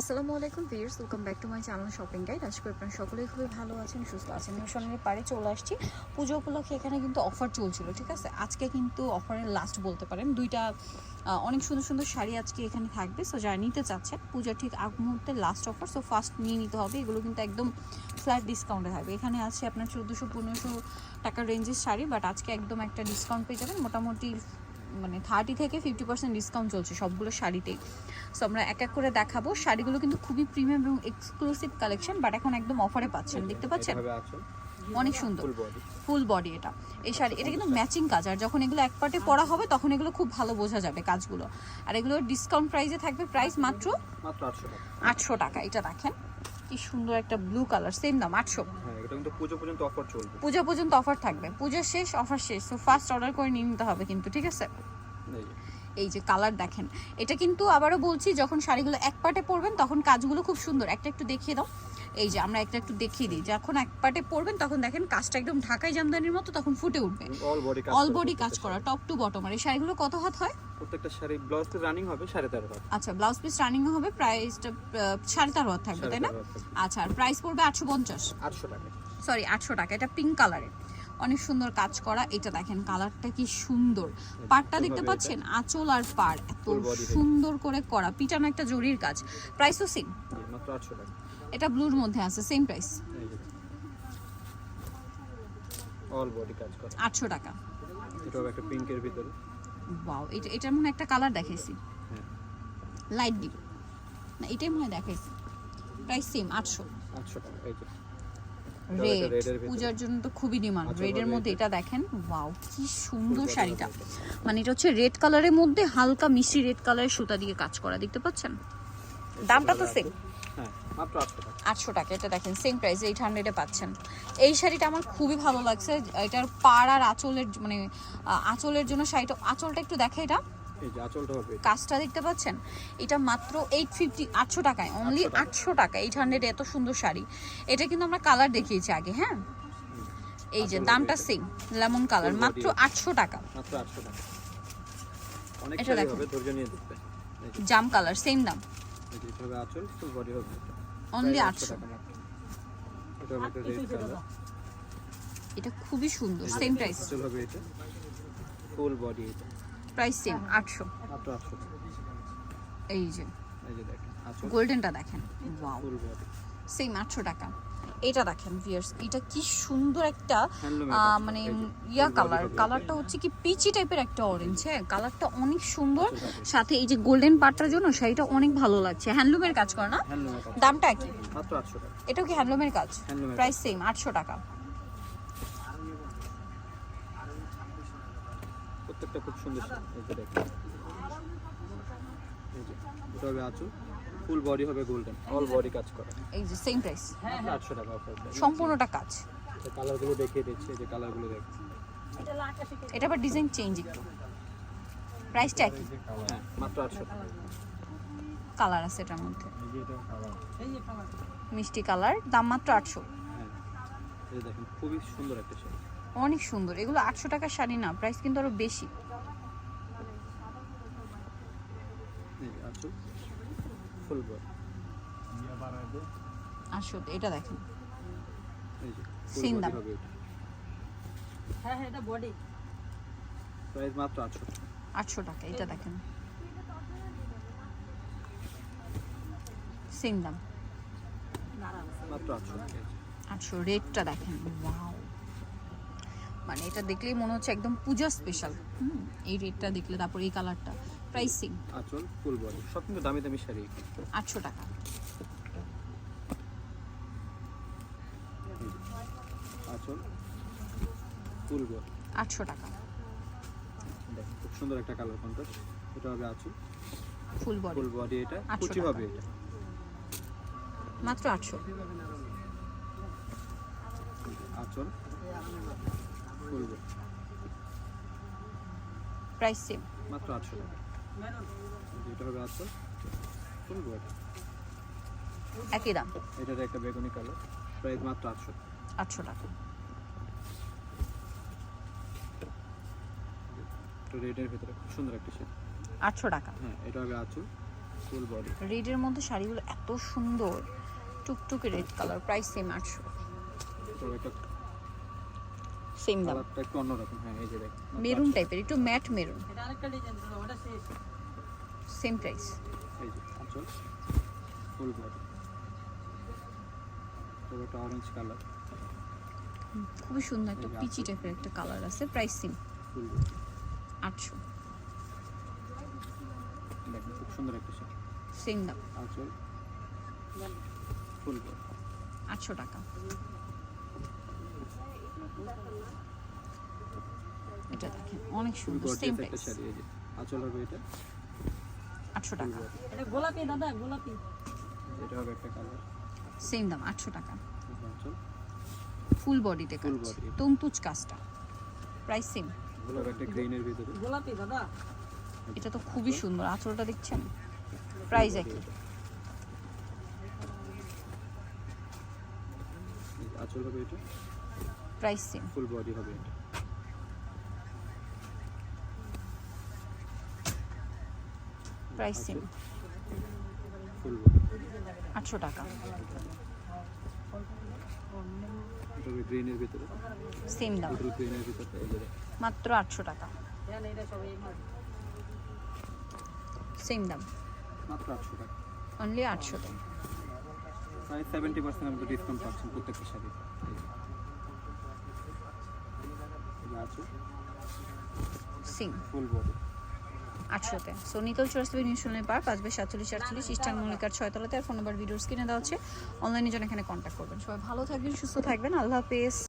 আসসালামু আলাইকুম viewers welcome back to my channel shopping guide আজকে আপনারা সকলেই খুবই ভালো আছেন, সুস্থ আছেন। মিশনের পাড়ে চলে আসছি। পুজো উপলক্ষে এখানে কিন্তু অফার চলছিল, ঠিক আছে? আজকে কিন্তু অফারের লাস্ট বলতে পারেন। দুইটা অনেক সুন্দর সুন্দর শাড়ি আজকে এখানে থাকবে। সো যারা নিতে চাচ্ছেন পূজার ঠিক আগ মুহূর্তে লাস্ট অফার সো ফার্স্ট নিয়ে নিতে হবে। এগুলো কিন্তু একদম ফ্ল্যাট ডিসকাউন্টে থাকবে। এখানে আছে আপনার চোদ্দোশো, পনেরোশো টাকার রেঞ্জের শাড়ি বাট আজকে একদম একটা ডিসকাউন্ট পেয়ে যাবেন। মোটামুটি মানে থার্টি থেকে ফিফটি পার্সেন্ট ডিসকাউন্ট চলছে সবগুলো শাড়িতেই। সো আমরা এক এক করে দেখাবো। শাড়িগুলো কিন্তু খুবই প্রিমিয়াম এবং এক্সক্লুসিভ কালেকশন বাট এখন একদম অফারে পাচ্ছেন। দেখতে পাচ্ছেন? অনেক সুন্দর। ফুল বডি এটা। এই শাড়ি এটা কিন্তু ম্যাচিং কাজ। আর যখন এগুলো এক পার্টে পরা হবে তখন এগুলো খুব ভালো বোঝা যাবে কাজগুলো। আর এগুলো ডিসকাউন্ট প্রাইসে থাকবে প্রাইস মাত্র মাত্র আটশো টাকা। আটশো টাকা এটা দেখেন কি সুন্দর একটা ব্লু কালার সেম দাম আটশো পুজো পর্যন্ত অফার থাকবে। পুজো শেষ অফার শেষ। তো ফার্স্ট অর্ডার করে নিয়ে নিতে হবে কিন্তু ঠিক আছে? এই যে। কালার দেখেন। এটা কিন্তু আবারও বলছি যখন শাড়িগুলো এক পাটে পরবেন তখন কাজগুলো খুব সুন্দর। একটা একটু দেখিয়ে দাও। এই যে আমরা একটা একটু দেখিয়ে দিই। যখন এক পাটে পরবেন তখন দেখেন কাজটা একদম ঢাকাই জামদানির মতো তখন ফুটে উঠবে। অল বডি কাজ করা টপ টু বটম আর। এই শাড়িগুলো কত হাত হয়? প্রত্যেকটা শাড়ি ব্লাউজ তো রানিং হবে সাড়ে তেরো হাত। আচ্ছা ব্লাউজ পিস রানিং হবে প্রাইসটা সাড়ে তেরো হাত থাকবে তাই না? আচ্ছা আর প্রাইস পড়বে আটশো পঞ্চাশ। আটশো টাকা। সরি আটশো টাকা। এটা পিঙ্ক কালারের অনেক সুন্দর কাজ করা। এটা দেখেন কালারটা কি সুন্দর। পাড়টা দেখতে পাচ্ছেন? আঁচল আর পাড়। এত। সুন্দর করে করা। পিটানো একটা জরির কাজ। প্রাইসও সেম মাত্র আটশো টাকা। এটা ব্লুর মধ্যে আছে সেম প্রাইস অল বডি কাজ করা। আটশো টাকা। এটা হবে একটা পিঙ্কের ভিতরে। ওয়াও এটা এটার মনে হয় একটা কালার দেখাইছি। হ্যাঁ। লাইট ডিপ না এটাই মনে হয় দেখাইছি। প্রাইস সেম আটশো। আটশো টাকা এই যে। রেড। পূজার জন্য তো খুবই ডিমান্ড আচ্ছা, রেডের মধ্যে এটা দেখেন ওয়াও কি সুন্দর শাড়িটা। মানে এটা হচ্ছে রেড কালারের মধ্যে হালকা মিষ্টি রেড কালারের সুতা দিয়ে কাজ করা দেখতে পাচ্ছেন? দামটা তো সেম হ্যাঁ। আটশো টাকা। এটা দেখেন সেম প্রাইস এইট হান্ড্রেডে পাচ্ছেন। এই শাড়িটা আমার খুবই ভালো লাগছে এটার পাড় আর আঁচলের মানে আঁচলের জন্য শাড়িটা আঁচলটা একটু দেখে এটা। কাজটা দেখতে পাচ্ছেন? এটা মাত্র এইট ফিফটি আটশো টাকায় অনলি আটশো টাকা। এইট হান্ড্রেড এত সুন্দর শাড়ি। এটা কিন্তু আমরা কালার দেখিয়েছি আগে হ্যাঁ? এই যে দামটা সেম লেমন কালার মাত্র আটশো টাকা। এটা দেখো। জাম কালার সেম দাম। আঁচল ফুল বডি হবে। অনলি আটশো। টাকা এটা খুবই সুন্দর সেম প্রাইস ফুল বডি এটা। প্রাইস সেম আটশো। এই যে। এই যে দেখেন গোল্ডেনটা দেখেন। ওয়াও সেম আটশো টাকা। এটা দেখেন ভিয়ার্স এটা কি সুন্দর একটা মানে ইয়া কালার কালারটা হচ্ছে কি পিচি টাইপের একটা অরেঞ্জ হ্যাঁ? কালারটা অনেক সুন্দর। আচ্ছা, আচ্ছা। সাথে এই যে গোল্ডেন পাটটার জন্য শাড়িটা অনেক ভালো লাগছে। হ্যান্ডলুমের কাজ করে না। দামটা কি এটাও কি হ্যান্ডলুমের কাজ? প্রাইস সেম আটশো টাকা। প্রত্যেকটা খুব সুন্দর ফুল বডি হবে গোল্ডেন অল বডি কাজ করা। এই যে সেম প্রাইস 800 টাকা অফার সম্পূর্ণটা কাজ। কালারগুলো দেখিয়ে দিচ্ছি যে কালারগুলো দেখছি। এটা আবার ডিজাইন চেঞ্জ একটু। প্রাইসটা হ্যাঁ, মাত্র 800 টাকা। কালার আছে এটার মধ্যে। মিষ্টি কালার দাম মাত্র 800 হ্যাঁ, এই খুবই সুন্দর একটা শাড়ি। অনেক সুন্দর। এগুলো 800 টাকার শাড়ি না প্রাইস কিন্তু আরও বেশি। ফুল এটা দেখেন। হ্যাঁ, হ্যাঁ, টাকা। এটা দেখেন। রেটটা দেখেন মানে এটা দেখলেই মনে হচ্ছে একদম পূজা স্পেশাল হুম এই রেটটা দেখলে তারপর এই কালারটা প্রাইসিং আঁচল ফুল বডি সব কিন্তু দামি দামি শাড়ি আটশো টাকা। আঁচল ফুল বডি আটশো টাকা। দেখেন খুব সুন্দর একটা কালার কন্ট্রাস্ট এটা হবে আঁচল। ফুল বডি ফুল বডি এটা। 800 কুচি হবে এটা। মাত্র আটশো। আঁচল ফুল বডি প্রাইস সেম মাত্র আটশো টাকা। এটা হবে ফুল বডি একই দাম। এটার একটা বেগুনি কালার প্রাইস মাত্র আটশো। আটশো টাকা। একটু রেডের ভিতরে খুব সুন্দর একটা শাড়ি। আটশো টাকা। হ্যাঁ এটা হবে আঁচল ফুল বডি। রেডের মধ্যে শাড়িগুলো এত সুন্দর টুকটুকে রেড কালার প্রাইস সেম আটশো। এটা সেম দাম কালারটা একটু অন্যরকম হ্যাঁ এই যে দেখ মেরুন টাইপের একটু ম্যাট মেরুন এটা আরেকটা ডিজাইন ছিল ওটা শেষ সেম প্রাইস এই যে আঁচল ফুল বডি এটা অরেঞ্জ কালার খুবই সুন্দর একটা পিচি টাইপের একটা কালার আছে প্রাইস সেম ফুল বডি আটশো। দেখেন খুব সুন্দর একটা শাড়ি সেম দাম আঁচল ফুল বডি আটশো টাকা। এটা দেখেন অনেক সুন্দর সেম প্রাইস আঁচল হবে এটা। আটশো ফুল টাকা এটা গোলাপি দাদা গোলাপি। এটা হবে একটা কালার সেম দাম আটশো টাকা। ফুল বডিতে কাজ। তন্তুজ কাজটা। প্রাইস সেম একটা গ্রিনের ভিতরে। গোলাপি দাদা। এটা তো খুবই সুন্দর। আঁচলটা দেখছেন? প্রাইস একই। আঁচল হবে এটা। প্রাইস সেম ফুল বডি হবে প্রাইস সেম ফুল বডি আটশো টাকা। এটা হবে গ্রিনের ভিতরে। সেম দাম। গ্রিনের ভিতরে। মাত্র আটশো টাকা। সেম দাম। মাত্র আটশো টাকা। অনলি আটশোতে প্রায় সেভেন্টি পার্সেন্ট আপনি ডিসকাউন্ট পাচ্ছেন প্রত্যেকটা শাড়ি আছে সিং ফুল বডি আটশোতে। সো নিতল চৌরাস্তা নিউজ পার্ক আসবে সাতচল্লিশ আটচল্লিশ ইস্টার্ন মল্লিকার ছয়তলাতে আর ফোন নাম্বার ভিডিও কিনে দেওয়া হচ্ছে অনলাইনে জন্য এখানে কন্ট্যাক্ট করবেন। সবাই ভালো থাকবেন সুস্থ থাকবেন। আল্লাহ হাফেজ।